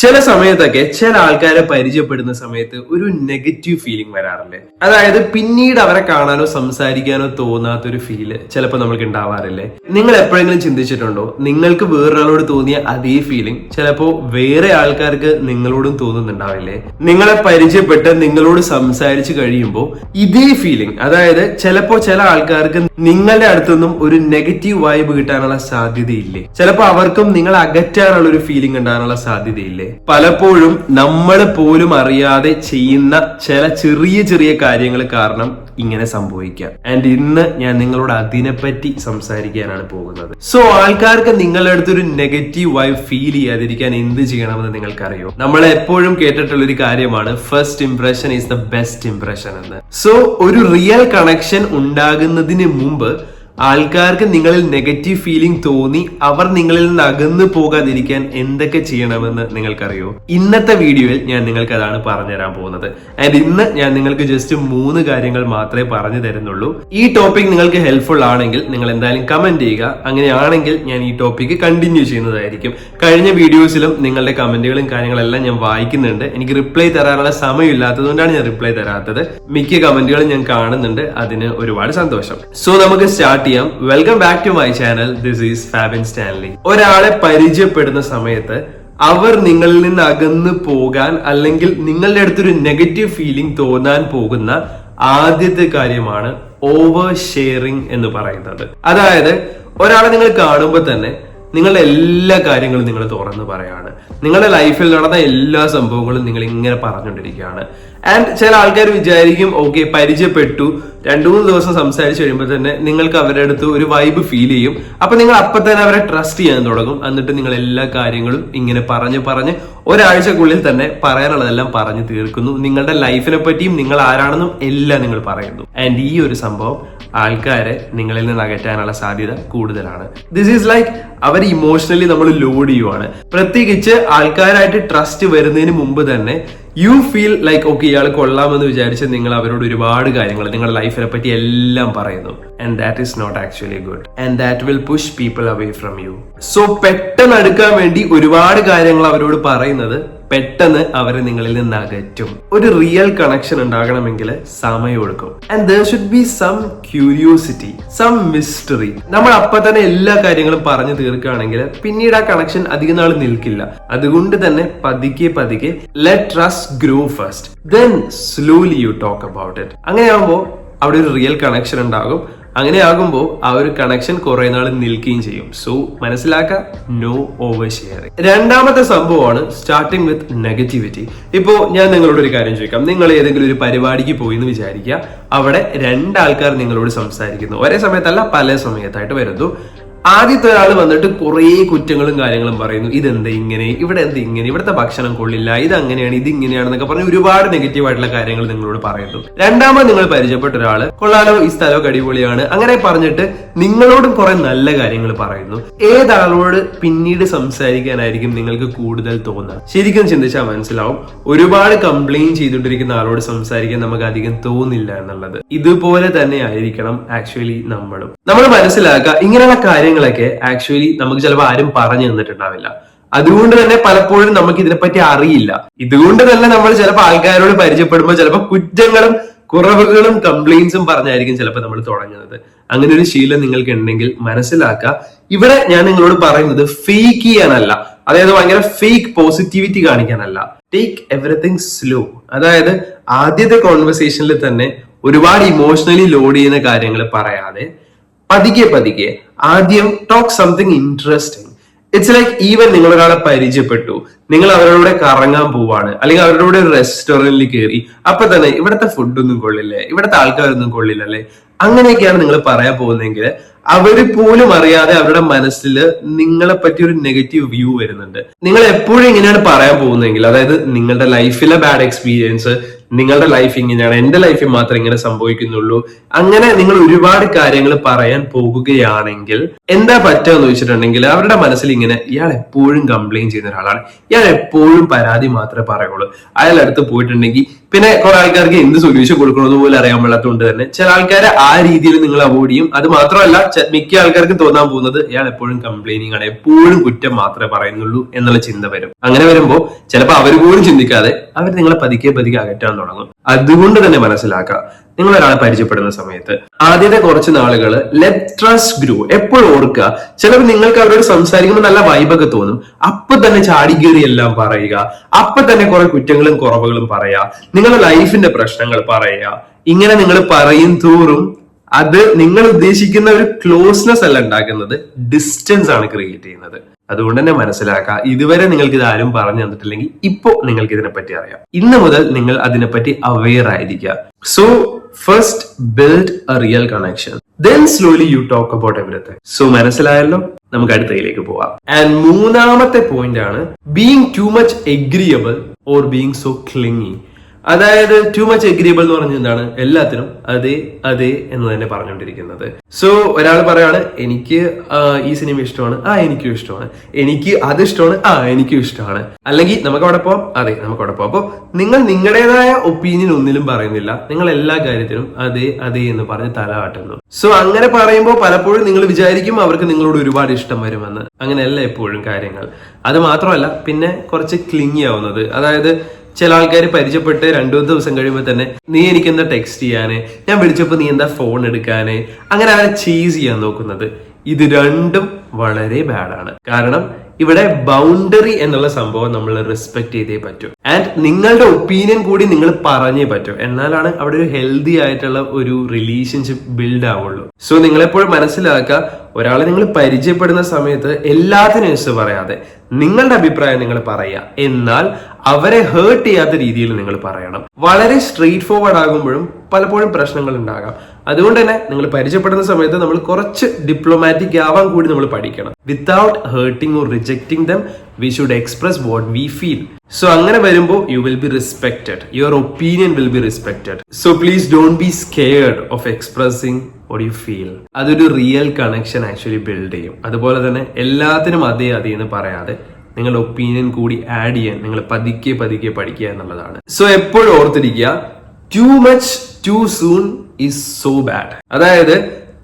ചില സമയത്തൊക്കെ ചില ആൾക്കാരെ പരിചയപ്പെടുന്ന സമയത്ത് ഒരു നെഗറ്റീവ് ഫീലിംഗ് വരാറില്ലേ? അതായത് പിന്നീട് അവരെ കാണാനോ സംസാരിക്കാനോ തോന്നാത്ത ഒരു ഫീൽ ചിലപ്പോൾ നമ്മൾക്ക് ഉണ്ടാവാറില്ലേ നിങ്ങൾ എപ്പോഴെങ്കിലും ചിന്തിച്ചിട്ടുണ്ടോ? നിങ്ങൾക്ക് വേറൊരാളോട് തോന്നിയ അതേ ഫീലിംഗ് ചിലപ്പോൾ വേറെ ആൾക്കാർക്ക് നിങ്ങളോടും തോന്നുന്നുണ്ടാവില്ലേ? നിങ്ങളെ പരിചയപ്പെട്ട് നിങ്ങളോട് സംസാരിച്ച് കഴിയുമ്പോൾ ഇതേ ഫീലിംഗ് അതായത് ചിലപ്പോൾ ചില ആൾക്കാർക്ക് നിങ്ങളുടെ അടുത്തൊന്നും ഒരു നെഗറ്റീവ് വൈബ് കിട്ടാനുള്ള സാധ്യതയില്ലേ? ചിലപ്പോ അവർക്കും നിങ്ങളെ അകറ്റാനുള്ള ഒരു ഫീലിംഗ് ഉണ്ടാകാനുള്ള സാധ്യതയില്ലേ? പലപ്പോഴും നമ്മൾ പോലും അറിയാതെ ചെയ്യുന്ന ചില ചെറിയ ചെറിയ കാര്യങ്ങൾ കാരണം ഇങ്ങനെ സംഭവിക്കാം. ആൻഡ് ഇന്ന് ഞാൻ നിങ്ങളോട് അതിനെപ്പറ്റി സംസാരിക്കാനാണ് പോകുന്നത്. സോ ആൾക്കാർക്ക് നിങ്ങളുടെ അടുത്തൊരു നെഗറ്റീവ് വൈബ് ഫീൽ ചെയ്യാതിരിക്കാൻ എന്ത് ചെയ്യണമെന്ന് നിങ്ങൾക്കറിയോ? നമ്മൾ എപ്പോഴും കേട്ടിട്ടുള്ള ഒരു കാര്യമാണ് first impression is the best impression എന്ന്. സോ ഒരു റിയൽ കണക്ഷൻ ഉണ്ടാകുന്നതിന് മുമ്പ് ആൾക്കാർക്ക് നിങ്ങളിൽ നെഗറ്റീവ് ഫീലിംഗ് തോന്നി അവർ നിങ്ങളിൽ നിന്ന് അകന്നു പോകാതിരിക്കാൻ എന്തൊക്കെ ചെയ്യണമെന്ന് നിങ്ങൾക്കറിയോ? ഇന്നത്തെ വീഡിയോയിൽ ഞാൻ നിങ്ങൾക്ക് അതാണ് പറഞ്ഞുതരാൻ പോകുന്നത്. ആൻഡ് ഇന്ന് ഞാൻ നിങ്ങൾക്ക് ജസ്റ്റ് മൂന്ന് കാര്യങ്ങൾ മാത്രമേ പറഞ്ഞു തരുന്നുള്ളൂ. ഈ ടോപ്പിക് നിങ്ങൾക്ക് ഹെൽപ്ഫുൾ ആണെങ്കിൽ നിങ്ങൾ എന്തായാലും കമന്റ് ചെയ്യുക. അങ്ങനെയാണെങ്കിൽ ഞാൻ ഈ ടോപ്പിക് കണ്ടിന്യൂ ചെയ്യുന്നതായിരിക്കും. കഴിഞ്ഞ വീഡിയോസിലും നിങ്ങളുടെ കമന്റുകളും കാര്യങ്ങളെല്ലാം ഞാൻ വായിക്കുന്നുണ്ട്. എനിക്ക് റിപ്ലൈ തരാനുള്ള സമയമില്ലാത്തതുകൊണ്ടാണ് ഞാൻ റിപ്ലൈ തരാത്തത്. മിക്ക കമന്റുകളും ഞാൻ കാണുന്നുണ്ട്. അതിന് ഒരുപാട് സന്തോഷം. സോ നമുക്ക് സ്റ്റാർട്ട് ചെയ്യാം welcome back to my channel this is Fabin Stanley ഒരാളെ പരിചയപ്പെടുന്ന സമയത്ത് അവർ നിങ്ങളിൽ നിന്ന് അകന്നു പോകാൻ അല്ലെങ്കിൽ നിങ്ങളുടെ അടുത്തൊരു നെഗറ്റീവ് ഫീലിംഗ് തോന്നാൻ പോകുന്ന ആദ്യത്തെ കാര്യമാണ് ഓവർ ഷെയറിംഗ് എന്ന് പറയുന്നത്. അതായത് ഒരാളെ നിങ്ങൾ കാണുമ്പോൾ തന്നെ നിങ്ങളുടെ എല്ലാ കാര്യങ്ങളും നിങ്ങൾ തുറന്ന് പറയാണ്. നിങ്ങളുടെ ലൈഫിൽ നടന്ന എല്ലാ സംഭവങ്ങളും നിങ്ങൾ ഇങ്ങനെ പറഞ്ഞുകൊണ്ടിരിക്കുകയാണ്. ആൻഡ് ചില ആൾക്കാർ വിചാരിക്കും ഓക്കെ പരിചയപ്പെട്ടു. രണ്ടു മൂന്ന് ദിവസം സംസാരിച്ച് കഴിയുമ്പോൾ തന്നെ നിങ്ങൾക്ക് അവരുടെ അടുത്ത് ഒരു വൈബ് ഫീൽ ചെയ്യും. അപ്പൊ നിങ്ങൾ അപ്പൊ തന്നെ അവരെ ട്രസ്റ്റ് ചെയ്യാൻ തുടങ്ങും. എന്നിട്ട് നിങ്ങൾ എല്ലാ കാര്യങ്ങളും ഇങ്ങനെ പറഞ്ഞ് പറഞ്ഞ് ഒരാഴ്ചക്കുള്ളിൽ തന്നെ പറയാനുള്ളതെല്ലാം പറഞ്ഞു തീർക്കുന്നു. നിങ്ങളുടെ ലൈഫിനെ പറ്റിയും നിങ്ങൾ ആരാണെന്നും എല്ലാം നിങ്ങൾ പറയുന്നു. ആൻഡ് ഈ ഒരു സംഭവം ആൾക്കാരെ നിങ്ങളിൽ നിന്ന് അകറ്റാനുള്ള സാധ്യത കൂടുതലാണ്. ദിസ് ഈസ് ലൈക്ക് അവർ ഇമോഷണലി നമ്മൾ ലോഡ് ചെയ്യുവാണ്. പ്രത്യേകിച്ച് ആൾക്കാരായിട്ട് ട്രസ്റ്റ് വരുന്നതിന് മുമ്പ് തന്നെ യു ഫീൽ ലൈക്ക് ഓക്കെ ഇയാൾ കൊള്ളാമെന്ന് വിചാരിച്ച് നിങ്ങൾ അവരോട് ഒരുപാട് കാര്യങ്ങൾ നിങ്ങളുടെ ലൈഫിനെ പറ്റി എല്ലാം പറയുന്നു. And that is not actually good and that will push people away from you so പെട്ടെന്ന് അടുക്കാൻ വേണ്ടി ഒരുപാട് കാര്യങ്ങൾ അവരോട് പറയുന്നത് പെട്ടെന്ന് അവരെ നിങ്ങളിൽ നിന്ന് അകറ്റും. ഒരു റിയൽ കണക്ഷൻ ഉണ്ടാകണമെങ്കിൽ സമയം എടുക്കും. And there should be some curiosity some mystery നമ്മൾ അപ്പൊ തന്നെ എല്ലാ കാര്യങ്ങളും പറഞ്ഞു തീർക്കുകയാണെങ്കിൽ പിന്നീട് ആ കണക്ഷൻ അധിക നാൾ നിൽക്കില്ല. അതുകൊണ്ട് തന്നെ പതുക്കെ പതുക്കെ let trust grow first then slowly you talk about it അങ്ങനെയാകുമ്പോൾ അവിടെ ഒരു റിയൽ കണക്ഷൻ ഉണ്ടാകും. അങ്ങനെ ആകുമ്പോൾ ആ ഒരു കണക്ഷൻ കുറെ നാൾ നിൽക്കുകയും ചെയ്യും. സോ മനസ്സിലാക്കുക നോ ഓവർ ഷെയറിങ് രണ്ടാമത്തെ സംഭവമാണ് സ്റ്റാർട്ടിങ് വിത്ത് നെഗറ്റിവിറ്റി ഇപ്പോ ഞാൻ നിങ്ങളോട് ഒരു കാര്യം ചോദിക്കാം. നിങ്ങൾ ഏതെങ്കിലും ഒരു പരിപാടിക്ക് പോയി എന്ന് വിചാരിക്കുക. അവിടെ രണ്ടാൾക്കാർ നിങ്ങളോട് സംസാരിക്കുന്നു. ഒരേ സമയത്തല്ല പല സമയത്തായിട്ട് വരുന്നു. ആദ്യത്തെ ഒരാൾ വന്നിട്ട് കുറേ കുറ്റങ്ങളും കാര്യങ്ങളും പറയുന്നു. ഇതെന്ത് ഇങ്ങനെ? ഇവിടെ എന്ത് ഇങ്ങനെ? ഇവിടുത്തെ ഭക്ഷണം കൊള്ളില്ല. ഇത് അങ്ങനെയാണ് ഇത് ഇങ്ങനെയാണെന്നൊക്കെ പറഞ്ഞ് ഒരുപാട് നെഗറ്റീവ് ആയിട്ടുള്ള കാര്യങ്ങൾ നിങ്ങളോട് പറയുന്നു. രണ്ടാമത് നിങ്ങൾ പരിചയപ്പെട്ട ഒരാൾ കൊള്ളാലോ ഈ സ്ഥലമൊക്കെ അടിപൊളിയാണ്. അങ്ങനെ പറഞ്ഞിട്ട് നിങ്ങളോടും കുറെ നല്ല കാര്യങ്ങൾ പറയുന്നു. ഏതാളോട് പിന്നീട് സംസാരിക്കാനായിരിക്കും നിങ്ങൾക്ക് കൂടുതൽ തോന്നുക ശരിക്കും ചിന്തിച്ചാൽ മനസ്സിലാവും. ഒരുപാട് കംപ്ലൈൻ ചെയ്തുകൊണ്ടിരിക്കുന്ന ആളോട് സംസാരിക്കാൻ നമുക്ക് അധികം തോന്നില്ല എന്നുള്ളത്. ഇതുപോലെ തന്നെ ആയിരിക്കണം ആക്ച്വലി നമ്മളും. നമ്മൾ മനസ്സിലാക്കുക ഇങ്ങനെയുള്ള കാര്യങ്ങളൊക്കെ ആക്ച്വലി നമുക്ക് ചിലപ്പോൾ ആരും പറഞ്ഞു തന്നിട്ടുണ്ടാവില്ല. അതുകൊണ്ട് തന്നെ പലപ്പോഴും നമുക്ക് ഇതിനെപ്പറ്റി അറിയില്ല. ഇതുകൊണ്ട് തന്നെ നമ്മൾ ചിലപ്പോൾ ആൾക്കാരോട് പരിചയപ്പെടുമ്പോൾ ചിലപ്പോൾ കുറ്റങ്ങളും കുറവുകളും കംപ്ലൈൻസും പറഞ്ഞായിരിക്കും ചിലപ്പോൾ നമ്മൾ തുടങ്ങുന്നത്. അങ്ങനെ ഒരു ശീലം നിങ്ങൾക്ക് ഉണ്ടെങ്കിൽ മനസ്സിലാക്കുക. ഇവിടെ ഞാൻ നിങ്ങളോട് പറയുന്നത് ഫേക്ക് ചെയ്യാനല്ല. അതായത് ഭയങ്കര ഫേക്ക് പോസിറ്റിവിറ്റി കാണിക്കാനല്ല. ടേക്ക് എവറിത്തിങ് സ്ലോ അതായത് ആദ്യത്തെ കോൺവെർസേഷനിൽ തന്നെ ഒരുപാട് ഇമോഷണലി ലോഡ് ചെയ്യുന്ന കാര്യങ്ങൾ പറയാതെ പതുക്കെ പതുക്കെ ആദ്യം talk something interesting it's like even നിങ്ങൾ ഒരാളെ പരിചയപ്പെട്ടു. നിങ്ങൾ അവരുടെ കറങ്ങാൻ പോവാണ്. അല്ലെങ്കിൽ അവരുടെ കൂടെ റെസ്റ്റോറന്റിൽ കയറി അപ്പൊ തന്നെ ഇവിടുത്തെ ഫുഡൊന്നും കൊള്ളില്ലേ? ഇവിടുത്തെ ആൾക്കാരൊന്നും കൊള്ളില്ലല്ലേ? അങ്ങനെയൊക്കെയാണ് നിങ്ങൾ പറയാൻ പോകുന്നതെങ്കിൽ അവർ പോലും അറിയാതെ അവരുടെ മനസ്സിൽ നിങ്ങളെ പറ്റി ഒരു നെഗറ്റീവ് വ്യൂ വരുന്നുണ്ട്. നിങ്ങൾ എപ്പോഴും ഇങ്ങനെയാണ് പറയാൻ പോകുന്നതെങ്കിൽ അതായത് നിങ്ങളുടെ ലൈഫിലെ ബാഡ് എക്സ്പീരിയൻസ് നിങ്ങളുടെ ലൈഫ് ഇങ്ങനെയാണ് എന്റെ ലൈഫിൽ മാത്രമേ ഇങ്ങനെ സംഭവിക്കുന്നുള്ളൂ. അങ്ങനെ നിങ്ങൾ ഒരുപാട് കാര്യങ്ങൾ പറയാൻ പോകുകയാണെങ്കിൽ എന്താ പറ്റുക എന്ന് വെച്ചിട്ടുണ്ടെങ്കിൽ അവരുടെ മനസ്സിൽ ഇങ്ങനെ ഇയാൾ എപ്പോഴും കംപ്ലൈൻ ചെയ്യുന്ന ഒരാളാണ്. ഇയാൾ എപ്പോഴും പരാതി മാത്രമേ പറയുള്ളൂ. അയാൾ അടുത്ത് പോയിട്ടുണ്ടെങ്കിൽ പിന്നെ കുറെ ആൾക്കാർക്ക് എന്ത് സൊല്യൂഷൻ കൊടുക്കണമെന്ന് പോലും അറിയാൻ പാടാത്തതുകൊണ്ട് തന്നെ ചില ആൾക്കാരെ ആ രീതിയിൽ നിങ്ങൾ അവോയ്ഡ് ചെയ്യും. അത് മാത്രമല്ല മിക്ക ആൾക്കാർക്ക് തോന്നാൻ പോകുന്നത് ഇയാൾ എപ്പോഴും കംപ്ലൈനിങ് ആണ്. എപ്പോഴും കുറ്റം മാത്രമേ പറയുന്നുള്ളൂ എന്നുള്ള ചിന്ത വരും. അങ്ങനെ വരുമ്പോൾ ചിലപ്പോൾ അവർ പോലും ചിന്തിക്കാതെ അവർ നിങ്ങളെ പതുക്കെ പതുക്കെ അകറ്റാൻ തുടങ്ങും. അതുകൊണ്ട് തന്നെ മനസ്സിലാക്കുക നിങ്ങൾ ഒരാളെ പരിചയപ്പെടുന്ന സമയത്ത് ആദ്യത്തെ കുറച്ച് നാളുകൾ ലെറ്റ് ട്രസ്റ്റ് ഗ്രൂ എപ്പോഴും ഓർക്കുക ചിലപ്പോൾ നിങ്ങൾക്ക് അവരോട് സംസാരിക്കുമ്പോൾ നല്ല വൈബൊക്കെ തോന്നും. അപ്പൊ തന്നെ ചാടി കയറി എല്ലാം പറയുക അപ്പൊ തന്നെ കുറെ കുറ്റങ്ങളും കുറവുകളും പറയാ നിങ്ങളുടെ ലൈഫിന്റെ പ്രശ്നങ്ങൾ പറയുക. ഇങ്ങനെ നിങ്ങൾ പറയും തോറും അത് നിങ്ങൾ ഉദ്ദേശിക്കുന്ന ഒരു ക്ലോസ്നെസ് അല്ല ഉണ്ടാക്കുന്നത്. ഡിസ്റ്റൻസ് ആണ് ക്രിയേറ്റ് ചെയ്യുന്നത്. അതുകൊണ്ട് തന്നെ മനസ്സിലാക്കുക ഇതുവരെ നിങ്ങൾക്ക് ഇത് ആരും പറഞ്ഞു തന്നിട്ടില്ലെങ്കിൽ ഇപ്പോ നിങ്ങൾക്ക് ഇതിനെപ്പറ്റി അറിയാം. ഇന്ന് മുതൽ നിങ്ങൾ അതിനെപ്പറ്റി അവെയർ ആയിരിക്കുക. So first build a real connection then slowly you talk about everything so മനസ്സിലായല്ലോ? നമുക്ക് അടുത്തയിലേക്ക് പോവാം. ആൻഡ് മൂന്നാമത്തെ പോയിന്റ് ആണ് being too much agreeable or being so clingy അതായത് ടു മച്ച് എഗ്രിയബിൾ എന്ന് പറഞ്ഞ എന്താണ്? എല്ലാത്തിനും അതെ അതെ എന്ന് തന്നെ പറഞ്ഞുകൊണ്ടിരിക്കുന്നത്. സോ ഒരാൾ പറയാണ് എനിക്ക് ഈ സിനിമ ഇഷ്ടമാണ്. ആ എനിക്കും ഇഷ്ടമാണ്. എനിക്ക് അത് ഇഷ്ടമാണ്. ആ എനിക്കും ഇഷ്ടമാണ്. അല്ലെങ്കിൽ നമുക്ക് അവിടെ പോവാം. അതെ നമുക്ക് അവിടെ പോവാം. അപ്പോൾ നിങ്ങൾ നിങ്ങളുടേതായ ഒപ്പീനിയൻ ഒന്നിലും പറയുന്നില്ല. നിങ്ങൾ എല്ലാ കാര്യത്തിനും അതെ അതെ എന്ന് പറഞ്ഞ് തല കാട്ടുന്നു സോ അങ്ങനെ പറയുമ്പോൾ പലപ്പോഴും നിങ്ങൾ വിചാരിക്കും അവർക്ക് നിങ്ങളോട് ഒരുപാട് ഇഷ്ടം വരുമെന്ന്. അങ്ങനെയല്ല എപ്പോഴും കാര്യങ്ങൾ. അത് മാത്രമല്ല പിന്നെ കുറച്ച് ക്ലിങ്ങി ആവുന്നത്. അതായത് ചില ആൾക്കാർ പരിചയപ്പെട്ട് രണ്ടു മൂന്ന് ദിവസം കഴിയുമ്പോൾ തന്നെ നീ എനിക്ക് എന്താ ടെക്സ്റ്റ് ചെയ്യാന്? ഞാൻ വിളിച്ചപ്പോൾ നീ എന്താ ഫോൺ എടുക്കാന്? അങ്ങനെ അവരെ ചീസ് ചെയ്യാൻ നോക്കുന്നത്? ഇത് രണ്ടും വളരെ ബാഡാണ് കാരണം ഇവിടെ ബൗണ്ടറി എന്നുള്ള സംഭവം നമ്മൾ റെസ്പെക്ട് ചെയ്തേ പറ്റൂ. ആൻഡ് നിങ്ങളുടെ ഒപ്പീനിയൻ കൂടി നിങ്ങൾ പറഞ്ഞേ പറ്റൂ. എന്നാലാണ് അവിടെ ഒരു ഹെൽത്തി ആയിട്ടുള്ള ഒരു റിലേഷൻഷിപ്പ് ബിൽഡ് ആവുള്ളൂ. സോ നിങ്ങളെപ്പോഴും മനസ്സിലാക്കുക ഒരാളെ നിങ്ങൾ പരിചയപ്പെടുന്ന സമയത്ത് എല്ലാത്തിനും ഇഷ്ടം പറയാതെ നിങ്ങളുടെ അഭിപ്രായം നിങ്ങൾ പറയുക. എന്നാൽ അവരെ ഹേർട്ട് ചെയ്യാത്ത രീതിയിൽ നിങ്ങൾ പറയണം. വളരെ സ്ട്രെയിറ്റ് ഫോർവേഡ് ആകുമ്പോഴും പലപ്പോഴും പ്രശ്നങ്ങൾ ഉണ്ടാകാം. അതുകൊണ്ട് തന്നെ നിങ്ങൾ പരിചയപ്പെടുന്ന സമയത്ത് നമ്മൾ കുറച്ച് ഡിപ്ലോമാറ്റിക് ആവാൻ കൂടി നമ്മൾ പഠിക്കണം. Without hurting or rejecting them we should express what we feel so അങ്ങനെ വരുമ്പോൾ you will be respected your opinion will be respected so please don't be scared of expressing what you feel അതൊരു real connection actually build ചെയ്യും. അതുപോലെ തന്നെ എല്ലാത്തിനും അതേ അതേ എന്ന് പറയാതെ നിങ്ങളുടെ ഒപ്പീനിയൻ കൂടി ആഡ് ചെയ്യാൻ നിങ്ങൾ പതുക്കെ പതുക്കെ പഠിക്കുക എന്നുള്ളതാണ്. സോ എപ്പോഴും ഓർത്തിരിക്കുക too much too soon is so bad അതായത്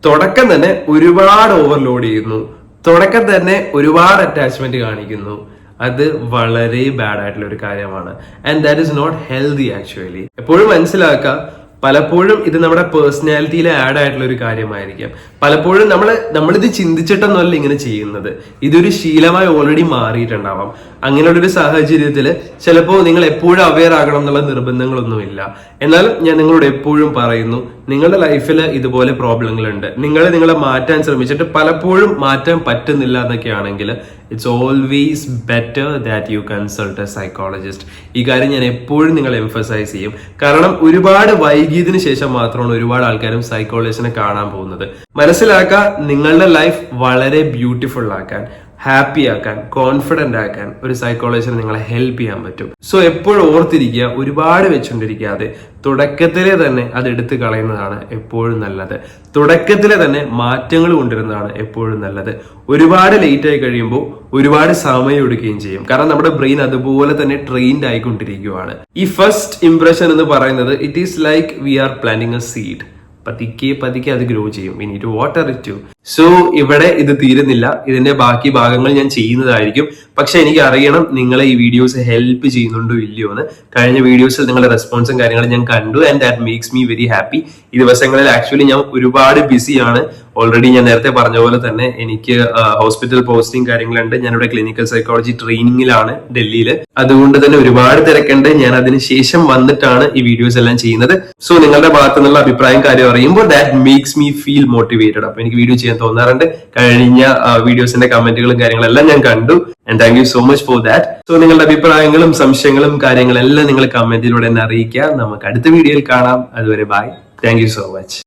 തുടക്കം തന്നെ ഒരുപാട് ഓവർലോഡ് ചെയ്യുന്നു. തുടക്കം തന്നെ ഒരുപാട് അറ്റാച്ച്മെന്റ് കാണിക്കുന്നു. അത് വളരെ ബാഡ് ആയിട്ടുള്ള ഒരു കാര്യമാണ്. And that is not healthy actually എപ്പോഴും മനസ്സിലാക്കുക പലപ്പോഴും ഇത് നമ്മുടെ പേഴ്സണാലിറ്റിയിൽ ആഡ് ആയിട്ടുള്ള ഒരു കാര്യമായിരിക്കാം. പലപ്പോഴും നമ്മൾ നമ്മളിത് ചിന്തിച്ചിട്ടൊന്നുമല്ല ഇങ്ങനെ ചെയ്യുന്നത്. ഇതൊരു ശീലമായി ഓൾറെഡി മാറിയിട്ടുണ്ടാവാം. അങ്ങനെയുള്ളൊരു സാഹചര്യത്തിൽ ചിലപ്പോൾ നിങ്ങൾ എപ്പോഴും അവെയർ ആകണം എന്നുള്ള നിർബന്ധങ്ങളൊന്നുമില്ല. എന്നാൽ ഞാൻ നിങ്ങളോട് എപ്പോഴും പറയുന്നു നിങ്ങളുടെ ലൈഫിൽ ഇതുപോലെ പ്രോബ്ലങ്ങളുണ്ട് നിങ്ങൾ നിങ്ങളെ മാറ്റാൻ ശ്രമിച്ചിട്ട് പലപ്പോഴും മാറ്റാൻ പറ്റുന്നില്ല എന്നൊക്കെ ആണെങ്കിൽ it's always better that you consult a psychologist ഈ കാര്യം ഞാൻ എപ്പോഴും നിങ്ങൾ എംഫസൈസ് ചെയ്യും. കാരണം ഒരുപാട് വൈകിയതിന് ശേഷം മാത്രമാണ് ഒരുപാട് ആൾക്കാരും സൈക്കോളജിസ്റ്റിനെ കാണാൻ പോകുന്നത്. മനസ്സിലാക്കുക നിങ്ങളുടെ ലൈഫ് വളരെ ബ്യൂട്ടിഫുൾ ആക്കാൻ. ഹാപ്പി ആക്കാൻ കോൺഫിഡന്റ് ആക്കാൻ ഒരു സൈക്കോളജിസ്റ്റിന് നിങ്ങളെ ഹെൽപ്പ് ചെയ്യാൻ പറ്റും. സോ എപ്പോഴും ഓർത്തിരിക്കുക ഒരുപാട് വെച്ചുകൊണ്ടിരിക്കാതെ തുടക്കത്തിലെ തന്നെ അത് എടുത്തു കളയുന്നതാണ് എപ്പോഴും നല്ലത്. തുടക്കത്തിലെ തന്നെ മാറ്റങ്ങൾ കൊണ്ടുവരുന്നതാണ് എപ്പോഴും നല്ലത്. ഒരുപാട് ലേറ്റ് ആയി കഴിയുമ്പോൾ ഒരുപാട് സമയം എടുക്കുകയും ചെയ്യും. കാരണം നമ്മുടെ ബ്രെയിൻ അതുപോലെ തന്നെ ട്രെയിൻഡ് ആയിക്കൊണ്ടിരിക്കുകയാണ് ഈ ഫസ്റ്റ് ഇംപ്രഷൻ എന്ന് പറയുന്നത് it is like we are planning a seed പതുക്കെ പതുക്കെ അത് ഗ്രോ ചെയ്യും. We to water it too so ഇവിടെ ഇത് തീരുന്നില്ല. ഇതിന്റെ ബാക്കി ഭാഗങ്ങൾ ഞാൻ ചെയ്യുന്നതായിരിക്കും. പക്ഷെ എനിക്ക് അറിയണം നിങ്ങളെ ഈ വീഡിയോസ് ഹെൽപ്പ് ചെയ്യുന്നുണ്ടോ ഇല്ലയോ എന്ന്. കഴിഞ്ഞ വീഡിയോസിൽ നിങ്ങളുടെ റെസ്പോൺസും കാര്യങ്ങളും ഞാൻ കണ്ടു. And that makes me very happy ഈ ദിവസങ്ങളിൽ ആക്ച്വലി ഞാൻ ഒരുപാട് ബിസിയാണ് ഓൾറെഡി ഞാൻ നേരത്തെ പറഞ്ഞ പോലെ തന്നെ എനിക്ക് ഹോസ്പിറ്റൽ പോസ്റ്റിംഗ് കാര്യങ്ങളുണ്ട്. ഞാനിവിടെ ക്ലിനിക്കൽ സൈക്കോളജി ട്രെയിനിങ്ങിലാണ് ഡൽഹിയിൽ അതുകൊണ്ട് തന്നെ ഒരുപാട് തിരക്കുണ്ട്. ഞാൻ അതിന് ശേഷം വന്നിട്ടാണ് ഈ വീഡിയോസ് എല്ലാം ചെയ്യുന്നത്. സോ നിങ്ങളുടെ ഭാഗത്തു നിന്നുള്ള അഭിപ്രായം കാര്യം അറിയുമ്പോൾ that makes me feel motivated അപ്പൊ എനിക്ക് വീഡിയോ ചെയ്യാൻ തോന്നാറുണ്ട്. കഴിഞ്ഞ വീഡിയോസിന്റെ കമന്റുകളും കാര്യങ്ങളെല്ലാം ഞാൻ കണ്ടു. And thank you so much for that so നിങ്ങളുടെ അഭിപ്രായങ്ങളും സംശയങ്ങളും കാര്യങ്ങളെല്ലാം നിങ്ങൾ കമന്റിലൂടെ എന്നെ അറിയിക്കുക. നമുക്ക് അടുത്ത വീഡിയോയിൽ കാണാം. അതുവരെ ബൈ താങ്ക് സോ മച്ച്